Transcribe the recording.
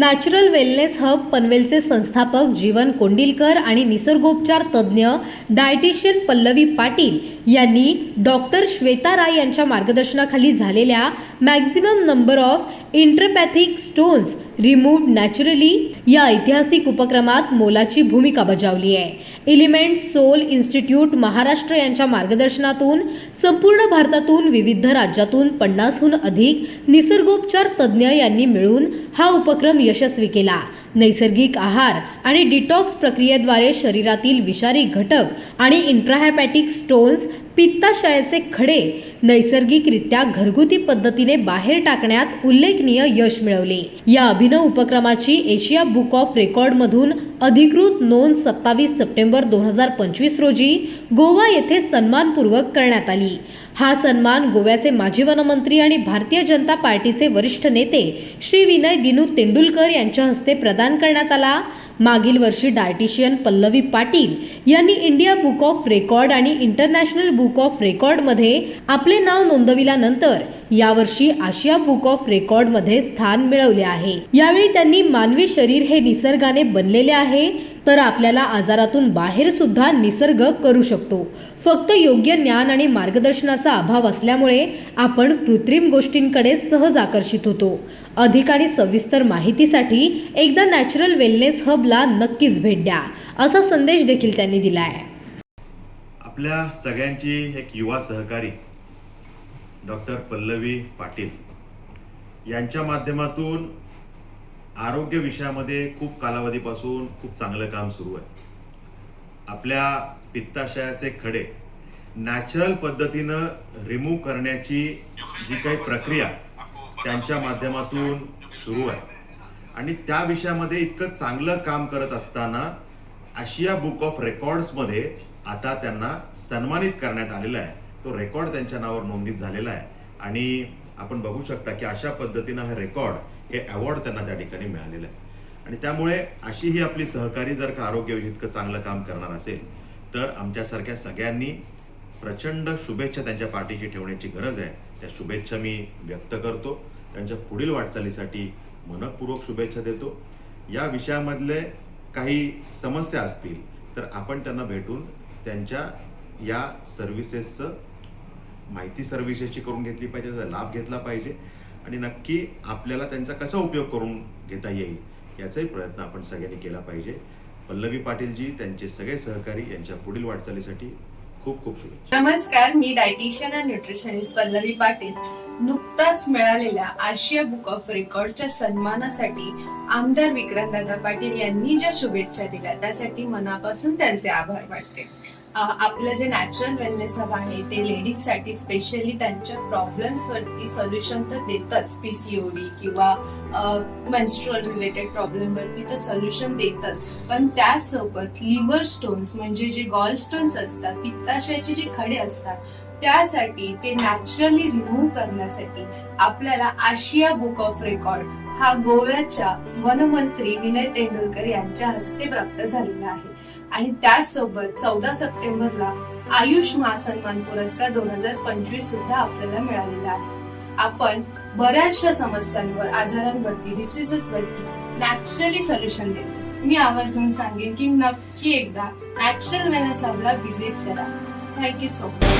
Natural wellness hub पनवेलचे संस्थापक जीवन कोंडिलकर आणि निसर्गोपचार तज्ज्ञ डायटिशियन पल्लवी पाटील यांनी डॉक्टर श्वेता राय यांच्या मार्गदर्शनाखाली झालेल्या maximum number of interpathic stones remove naturally या ऐतिहासिक उपक्रमात मोलाची भूमिका बजावली आहे. एलिमेंट सोल इन्स्टिट्यूट महाराष्ट्र यांच्या मार्गदर्शनातून संपूर्ण भारतातून विविध राज्यातून पन्नासहून अधिक निसर्गोपचार तज्ज्ञ यांनी मिळून हा उपक्रम यशस्वी केला. नैसर्गिक आहार आणि डिटॉक्स प्रक्रियेद्वारे शरीरातील विषारी घटक आणि इंट्राहॅपॅटिक स्टोन्स पित्ताशयाचे खडे नैसर्गिकरित्या घरगुती पद्धतीने बाहेर टाकण्यात उल्लेखनीय यश मिळवले. या अभिनव उपक्रमाची एशिया बुक ऑफ रेकॉर्डमधून अधिकृत नोंद सत्तावीस सप्टेंबर दोन हजार पंचवीस रोजी गोवा येथे सन्मानपूर्वक करण्यात आली. हा सन्मान गोव्याचे माजी वनमंत्री आणि भारतीय जनता पार्टीचे वरिष्ठ नेते श्री विनय दिनू तेंडुलकर यांच्या हस्ते प्रदान करण्यात आला. मागील वर्षी डायटिशियन पल्लवी पाटील यांनी इंडिया बुक ऑफ रेकॉर्ड आणि इंटरनॅशनल बुक ऑफ रेकॉर्डमध्ये आपले नाव नोंदविल्यानंतर यावर्षी आशिया बुक ऑफ रेकॉर्डमध्ये स्थान मिळवले आहे. यावेळी त्यांनी मानवी शरीर हे निसर्गाने बनलेले आहे तर आपल्याला आजारातून बाहेर सुद्धा निसर्ग करू शकतो. फक्त योग्य ज्ञान आणि मार्गदर्शनाचा अभाव असल्यामुळे आपण कृत्रिम गोष्टींकडे सहज आकर्षित होतो. अधिक आणि सविस्तर माहितीसाठी एकदा नॅचरल वेलनेस हबला नक्कीच भेट द्या असा संदेश देखील त्यांनी दिला आहे आपल्या सगळ्यांची एक युवा सहकारी डॉक्टर पल्लवी पाटील. यांच्या माध्यमातून आरोग्य विषयामध्ये खूप कालावधीपासून खूप चांगलं काम सुरू आहे. आपल्या पित्ताशयाचे खडे नॅचरल पद्धतीनं रिमूव्ह करण्याची जी काही प्रक्रिया त्यांच्या माध्यमातून सुरू आहे. आणि त्या विषयामध्ये इतकं चांगलं काम करत असताना आशिया बुक ऑफ रेकॉर्ड्समध्ये आता त्यांना सन्मानित करण्यात आलेलं आहे. तो रेकॉर्ड त्यांच्या नावावर नोंदीत झालेला आहे. आणि आपण बघू शकता की अशा पद्धतीनं हा रेकॉर्ड हे अवॉर्ड त्यांना त्या ठिकाणी मिळालेलं आहे. आणि त्यामुळे अशी ही आपली सहकारी जर का आरोग्य इतकं चांगलं काम करणार असेल तर आमच्यासारख्या सगळ्यांनी प्रचंड शुभेच्छा त्यांच्या पाठीची ठेवण्याची गरज आहे. त्या शुभेच्छा मी व्यक्त करतो. त्यांच्या पुढील वाटचालीसाठी मनपूर्वक शुभेच्छा देतो. या विषयामधले काही समस्या असतील तर आपण त्यांना भेटून त्यांच्या या सर्व्हिसेसचं माहिती सर्व्हिसेसची करून घेतली पाहिजे त्याचा लाभ घेतला पाहिजे. आणि नक्की आपल्याला त्यांचा कसा उपयोग करून घेता येईल याचाही प्रयत्न आपण सगळ्यांनी केला पाहिजे. पल्लवी पाटीलजी त्यांचे सगळे सहकारी यांच्या पुढील वाटचालीसाठी खूप खूप शुभेच्छा. नमस्कार मी dietitian and nutritionist Pallavi Patil. नुकताच मिळालेल्या आशिया बुक ऑफ रेकॉर्डच्या सन्मानासाठी आमदार विक्रांतदादा पाटील यांनी ज्या शुभेच्छा दिल्या त्यासाठी मनापासून त्यांचे आभार वाटते आपलं जे नॅचरल वेलनेस हब आहे ते लेडीजसाठी स्पेशली त्यांच्या प्रॉब्लेम्स वरती सोल्युशन तर देतच. पीसीओडी किंवा मेन्स्ट्रुअल रिलेटेड प्रॉब्लेम वरती तर सोल्युशन देतच. पण त्यासोबत लिव्हर स्टोन्स म्हणजे जे गॉल स्टोन्स असतात पित्ताशयाचे जे खडे असतात त्यासाठी ते नॅचरली रिमूव्ह करण्यासाठी आपल्याला आशिया बुक ऑफ रेकॉर्ड हा गोव्याच्या वनमंत्री विनय तेंडुलकर यांच्या हस्ते प्राप्त झालेला आहे. आणि त्याचसोबत चौदा सप्टेंबरला आयुष महासन्मान पुरस्कार दोन हजार पंचवीस सुद्धा आपल्याला मिळालेला आहे. आपण बऱ्याचशा समस्यांवर आजारांवरती डिसिजेसवरती नॅचरली सोल्युशन देतो. मी आवर्जून सांगेन की नक्की एकदा नॅचरल वेलनेस हबला व्हिजिट करा. Thank you so much